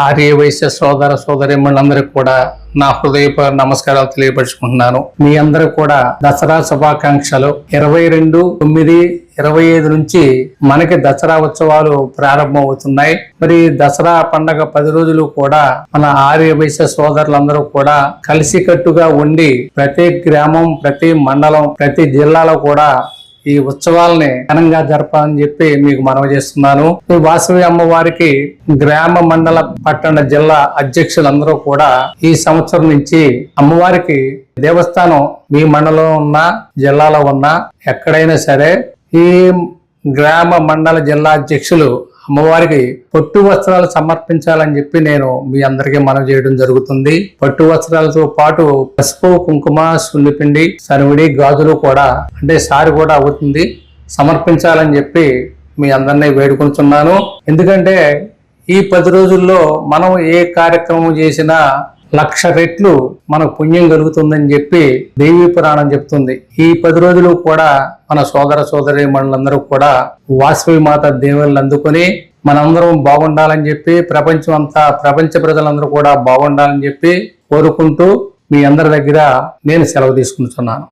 ఆర్య వైశ్య సోదర సోదరిమ్మలందరికీ కూడా నా హృదయప నమస్కారాలు తెలియపరుచుకుంటున్నాను. మీ అందరూ కూడా దసరా శుభాకాంక్షలు. ఇరవై రెండు తొమ్మిది ఇరవై ఐదు నుంచి మనకి దసరా ఉత్సవాలు ప్రారంభమవుతున్నాయి. మరి దసరా పండగ పది రోజులు కూడా మన ఆర్య వైశ్య సోదరులందరూ కూడా కలిసికట్టుగా ఉండి ప్రతి గ్రామం ప్రతి మండలం ప్రతి జిల్లాలో కూడా ఈ ఉత్సవాలని ఘనంగా జరపాలని చెప్పి మీకు మనవి చేస్తున్నాను. ఈ వాసవి అమ్మవారికి గ్రామ మండల పట్టణ జిల్లా అధ్యక్షులందరూ కూడా ఈ సంవత్సరం నుంచి అమ్మవారికి దేవస్థానం మీ మండలంలో ఉన్న జిల్లాలో ఉన్న ఎక్కడైనా సరే ఈ గ్రామ మండల జిల్లా అధ్యక్షులు అమ్మవారికి పట్టు వస్త్రాలు సమర్పించాలని చెప్పి నేను మీ అందరికీ మనం చేయడం జరుగుతుంది. పట్టు వస్త్రాలతో పాటు పసుపు కుంకుమ సున్నిపిండి సనివిడి గాజులు కూడా అంటే సారి కూడా అవుతుంది. సమర్పించాలని చెప్పి మీ అందరినీ వేడుకుంటున్నాను ఎందుకంటే ఈ పది రోజుల్లో మనం ఏ కార్యక్రమం చేసినా లక్ష రెట్లు మనకు పుణ్యం కలుగుతుందని చెప్పి దేవి పురాణం చెప్తుంది. ఈ పది రోజులు కూడా మన సోదర సోదరి మనులందరూ కూడా వాసవి మాత దేవుళ్ళని అందుకొని మనందరం బాగుండాలని చెప్పి ప్రపంచం అంతా ప్రపంచ ప్రజలందరూ కూడా బాగుండాలని చెప్పి కోరుకుంటూ మీ అందరి దగ్గర నేను సెలవు తీసుకుంటున్నాను.